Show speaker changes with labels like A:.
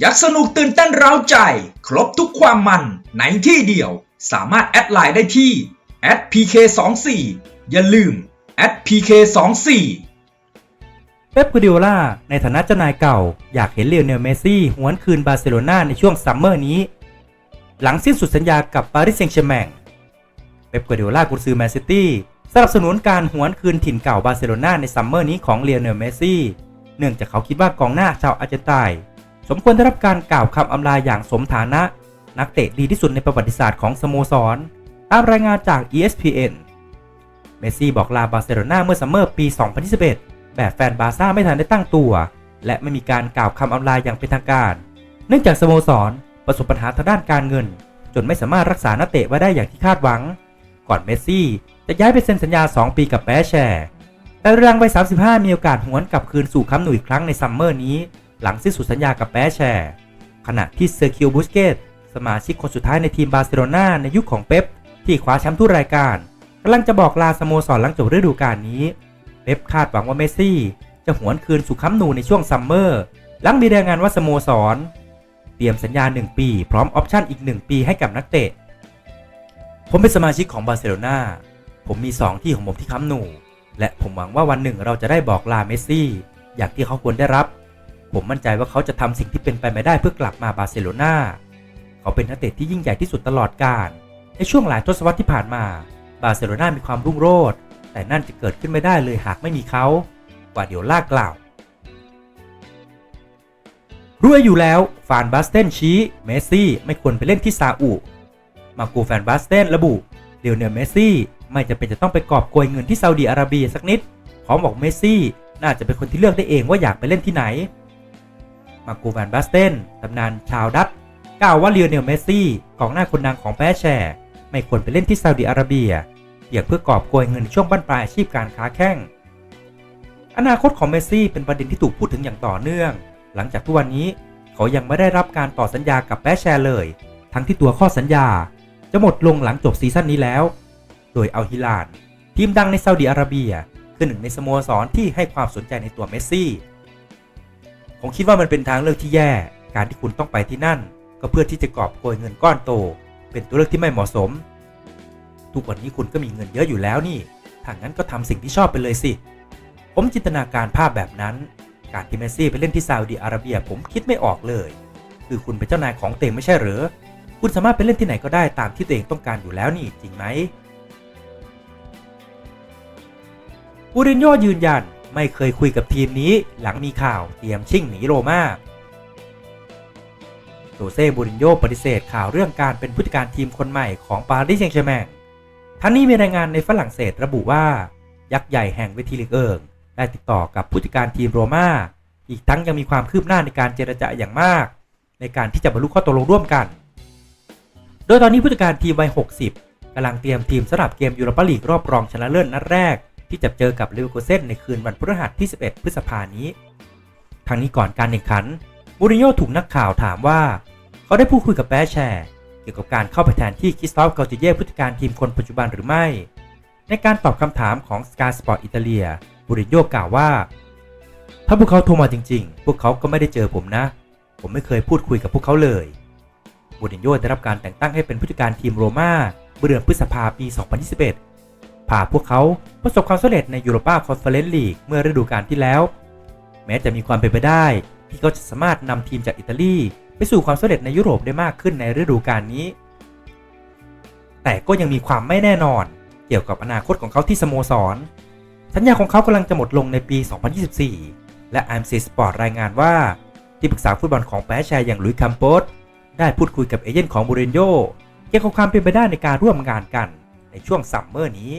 A: อยากสนุกตื่นเต้นเร้าใจ ครบทุกความมันในที่เดียว สามารถแอดไลน์ได้ที่ @pk24 อย่าลืม @pk24
B: เป๊ปกูดิโอลาในฐานะเจ้านายเก่า อยากเห็นเลโอเนลเมสซี่หวนคืนบาร์เซโลนาในช่วงซัมเมอร์นี้ หลังสิ้นสุดสัญญากับปารีสแซงต์แชร์แมงเป๊ปกูดิโอลากุนซือแมนซิตี้สนับสนุนการหวนคืนถิ่นเก่าบาร์เซโลนาในซัมเมอร์นี้ของเลโอเนลเมสซี่เนื่องจากเขาคิดว่ากองหน้าชาวอาร์เจนไตน์ส มควรได้รับการกล่าวคำอำลาอย่างสมฐานะ นักเตะดีที่สุดในประวัติศาสตร์ของสโมสร ตามรายงานจาก ESPN เมสซี่บอกลาบาร์เซโลนาเมื่อซัมเมอร์ปี 2021 แบบแฟนบาร์ซ่าไม่ทันได้ตั้งตัว และไม่มีการกล่าวคำอำลาอย่างเป็นทางการ เนื่องจากสโมสร ประสบปัญหาทางด้านการเงิน จนไม่สามารถรักษานักเตะไว้ได้อย่างที่คาดหวัง ก่อนเมสซี่จะย้ายไปเซ็นสัญญา 2 ปีกับแปแชร์แต่เรืองวัย35 มีโอกาสหวนกลับคืนสู่คัมป์หนุ่ยครั้งในซัมเมอร์นี้ หลังสิ้นสุดสัญญากับแปแชร์ ขณะที่เซอร์คิวบุสเกตสมาชิกคนสุดท้ายในทีมบาร์เซโลนาในยุคของเป๊ปที่คว้าแชมป์ทุกรายการกำลังจะบอกลาสโมสรหลังจบฤดูกาลนี้ เป๊ปคาดหวังว่าเมสซี่ จะหวนคืนสู่คัมนูในช่วงซัมเมอร์หลังมีรายงานว่าสโมสร เตรียมสัญญา 1 ปี พร้อมออปชั่นอีก 1 ปีให้กับนักเตะ ผมเป็นสมาชิกของบาร์เซโลนาผมมี 2 ที่ของผมที่คัมนู และผมหวังว่าวันหนึ่งเราจะได้บอกลาเมสซี่ อย่างที่เขาควรได้รับ ผมมั่นใจว่าเขาจะทำสิ่งที่เป็นไปไม่ได้เพื่อกลับมาบาร์เซโลนาเขาเป็นนักเตะที่ยิ่งใหญ่ที่สุดตลอดกาลในช่วงหลายทศวรรษที่ผ่านมา บาร์เซโลนามีความรุ่งโรจน์แต่นั่นจะเกิดขึ้นไม่ได้เลยหากไม่มีเขากว่าเดี๋ยวลากกล่าวรู้อยู่แล้ว ฟานบาสเตนชี้ เมสซี่ไม่ควรไปเล่นที่ซาอุ มากูแฟนบาสเตนระบุเดลเนลเมสซี่ไม่จะเป็นจะต้องไปกอบโกยเงินที่ซาอุดีอาระเบียสักนิด พร้อมบอกเมสซี่น่าจะเป็นคนที่เลือกได้เองว่าอยากไปเล่นที่ไหน มากูแฟนบาสเตนตำนานชาวดัตช์กล่าวว่าเลียเนลเมสซี่กองหน้าคนดังของแปแชร์ไม่ควรไปเล่นที่ซาอุดิอาระเบียเพียงเพื่อกอบโกยเงินช่วงบั้นปลายอาชีพการค้าแข้ง อนาคตของเมสซี่เป็นประเด็นที่ถูกพูดถึงอย่างต่อเนื่อง หลังจากทุกวันนี้เขายังไม่ได้รับการต่อสัญญากับแปแชร์เลย ทั้งที่ตัวข้อสัญญา จะหมดลงหลังจบซีซั่นนี้แล้ว โดยอัลฮิลานทีมดังในซาอุดิอาระเบียคือหนึ่งในสโมสรที่ให้ความสนใจในตัวเมสซี่ ผมคิดว่ามันเป็นทางเลือกที่แย่ การที่คุณต้องไปที่นั่น ก็เพื่อที่จะกอบโกยเงินก้อนโต เป็นตัวเลือกที่ไม่เหมาะสม ทุกวันนี้คุณก็มีเงินเยอะอยู่แล้วนี่ถ้างั้นก็ทำสิ่งที่ชอบไปเลยสิ ผมจินตนาการภาพแบบนั้น การที่เมสซี่ไปเล่นที่ซาอุดีอาระเบียผมคิดไม่ออกเลย คือคุณเป็นเจ้านายของเต็งไม่ใช่หรือ คุณสามารถไปเล่นที่ไหนก็ได้ตามที่ตัวเองต้องการอยู่แล้วนี่จริงไหมบูรินโญ่ยืนยัน ไม่เคยคุยกับทีมนี้หลังมีข่าวเตรียมชิ่งหนีโรม่าโจเซ่บูรินโญ่ปฏิเสธข่าวเรื่องการเป็นผู้จัดการทีมคนใหม่ของปารีสแซงต์แชร์แมงทั้งนี้มีรายงานในฝรั่งเศสระบุว่า ยักษ์ใหญ่แห่งเวทีลีกเอิงได้ติดต่อกับผู้จัดการทีมโรม่าอีกทั้งยังมีความคืบหน้าในการเจรจาอย่างมาก ในการที่จะบรรลุข้อตกลงร่วมกัน โดยตอนนี้ผู้จัดการทีมวัย 60กำลังเตรียมทีมสำหรับเกมยูโรปาลีกรอบรองชนะเลิศนัดแรก ที่จะเจอกับเลเวอร์คูเซนในคืนวันพฤหัสที่ 11 พฤษภานี้ ทางนี้ก่อนการแข่งขันมูรินโญ่ถูกนักข่าวถามว่า เขาได้พูดคุยกับแปแชร์เกี่ยวกับการเข้าไปแทนที่คริสตอฟเกาติเย่ผู้จัดการทีมคนปัจจุบันหรือไม่ ในการตอบคำถามของ Sky Sport อิตาเลียบูรินโญ่กล่าวว่า ถ้าพวกเขาโทรมาจริง ๆ พวกเขาก็ไม่ได้เจอผมนะ ผมไม่เคยพูดคุยกับพวกเขาเลยบูรินโญ่ได้รับการแต่งตั้งให้เป็นผู้จัดการทีมโรม่าเมื่อเดือนพฤษภาปี 2021 พาพวกเขาประสบความสำเร็จในยูโรปาคอนเฟอเรนซ์ลีกเมื่อฤดูกาลที่แล้ว แม้จะมีความเป็นไปได้ ที่เขาจะสามารถนำทีมจากอิตาลีไปสู่ความสำเร็จในยุโรปได้มากขึ้นในฤดูกาลนี้ แต่ก็ยังมีความไม่แน่นอน เกี่ยวกับอนาคตของเขาที่สโมสร สัญญาของเขากำลังจะหมดลงในปี 2024 และ IMC Sport รายงานว่า ที่ปรึกษาฟุตบอลของแปชร์อย่างลุยส์คัมโปสได้พูดคุยกับเอเจนต์ของบูรินโญ่เกี่ยวกับความเป็นไปได้ในการร่วมงานกันในช่วงซัมเมอร์นี้